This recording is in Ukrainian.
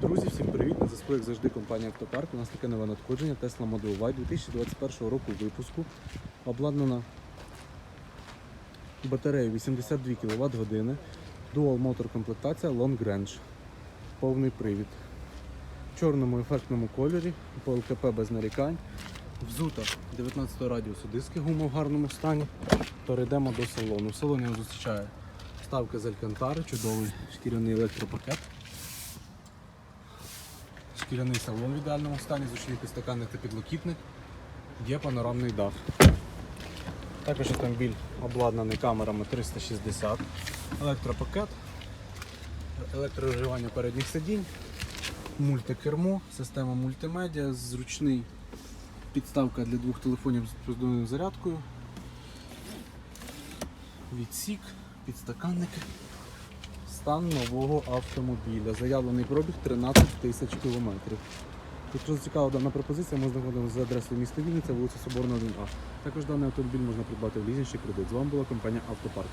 Друзі, всім привіт! На зв'язку, як завжди, компанія Автопарк. У нас таке нове надходження Tesla Model Y 2021 року випуску. Обладнана батареєю 82 кВт години, Dual Motor комплектація Long Range. Повний привід. В чорному ефектному кольорі, по ЛКП без нарікань. Взута 19 радіусу диски гума в гарному стані. Перейдемо до салону. В салоні зустрічає вставка з Алькантари, чудовий шкіряний електропакет. Шкіряний салон в ідеальному стані, зручний підстаканник та підлокітник. Є панорамний дах. Також автомобіль обладнаний камерами 360, електропакет, електрорегулювання передніх сидінь, мультикермо, система мультимедіа, зручний. Підставка для двох телефонів з роздільною зарядкою, відсік, підстаканники. Стан нового автомобіля. Заявлений пробіг 13 тисяч кілометрів. Якщо зацікавила дана пропозиція, ми знаходимося за адресою міста Вінниця, вулиця Соборна 1А. Також даний автомобіль можна придбати в лізинг чи кредит. З вами була компанія Автопарк.